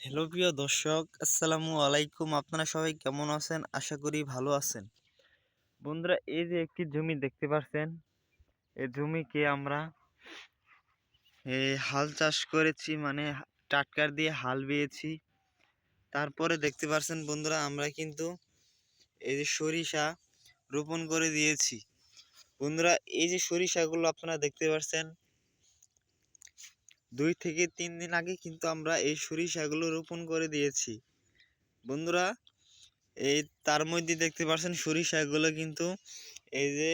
Hello প্রিয় দর্শক, আসসালামু আলাইকুম। আপনারা সবাই কেমন আছেন? আশা করি ভালো আছেন। বন্ধুরা, এই যে একটি জমি দেখতে পাচ্ছেন এই জমিকে আমরা হাল চাষ করেছি মানে টাটকার দিয়ে হাল বেয়েছি। তারপরে দেখতে পাচ্ছেন বন্ধুরা, আমরা কিন্তু এই যে সরিষা রোপণ করে দিয়েছি। বন্ধুরা, এই যে সরিষাগুলো আপনারা দেখতে পাচ্ছেন দুই থেকে তিন দিন আগে কিন্তু আমরা এই সরিষাগুলো রোপণ করে দিয়েছি। বন্ধুরা, এই তার মধ্যে দেখতে পাচ্ছেন সরিষাগুলো কিন্তু এই যে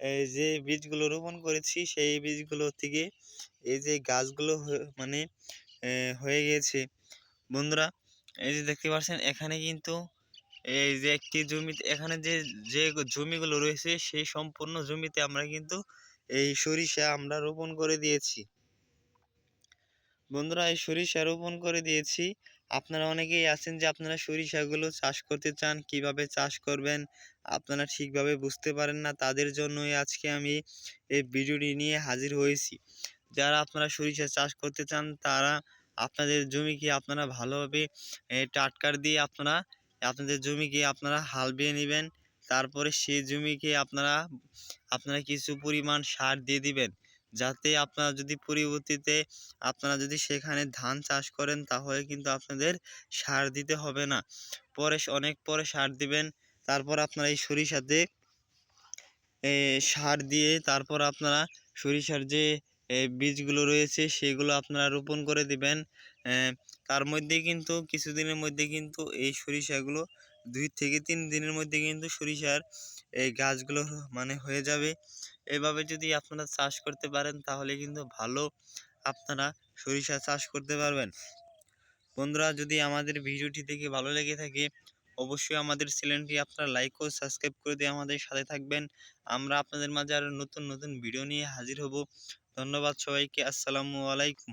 এই যে বীজগুলো রোপণ করেছি, সেই বীজগুলো থেকে এই যে গাছগুলো মানে হয়ে গিয়েছে বন্ধুরা, এই যে দেখতে পাচ্ছেন এখানে কিন্তু এই যে একটি জমিতে, এখানে যে যে জমিগুলো রয়েছে, সেই সম্পূর্ণ জমিতে আমরা কিন্তু এই সরিষা আমরা রোপণ করে দিয়েছি। বন্ধুরা, এই সরিষা রোপণ করে দিয়েছি। আপনারা অনেকেই আছেন যে আপনারা সরিষাগুলো চাষ করতে চান, কীভাবে চাষ করবেন? আপনারা ঠিকভাবে বুঝতে পারেন না, তাদের জন্যই আজকে আমি এই ভিডিওটি নিয়ে হাজির হয়েছি। যারা আপনারা সরিষা চাষ করতে চান, তারা আপনাদের জমিকে আপনারা ভালোভাবে টাটকার দিয়ে আপনারা, আপনাদের জমিকে আপনারা হাল বেয়ে নেবেন। তারপরে সেই জমিকে আপনারা আপনারা কিছু পরিমাণ সার দিয়ে দিবেন। যাতে আপনারা যদি পরবর্তীতে আপনারা যদি সেখানে ধান চাষ করেন, তাহলে কিন্তু আপনাদের সার দিতে হবে না। পরে অনেক পরে সার দিবেন, তারপর আপনারা এই সরিষাতে সার দিয়ে তারপর আপনারা সরিষার যে বীজগুলো রয়েছে, সেগুলো আপনারা রোপণ করে দিবেন। তার মধ্যে কিন্তু কিছুদিনের মধ্যে কিন্তু এই সরিষাগুলো দুই থেকে তিন দিনের মধ্যে কিন্তু সরিষার এই গাছগুলো মানে হয়ে যাবে। এভাবে যদি আপনারা চাষ করতে পারেন, তাহলে কিন্তু ভালো আপনারা সরিষা চাষ করতে পারবেন। বন্ধুরা, যদি আমাদের ভিডিওটি দেখে ভালো লেগে থাকে, অবশ্যই আমাদের চ্যানেলটি আপনারা লাইক ও সাবস্ক্রাইব করে দিয়ে আমাদের সাথে থাকবেন। আমরা আপনাদের মাঝে আরও নতুন নতুন ভিডিও নিয়ে হাজির হব। ধন্যবাদ সবাইকে। আসসালামু আলাইকুম।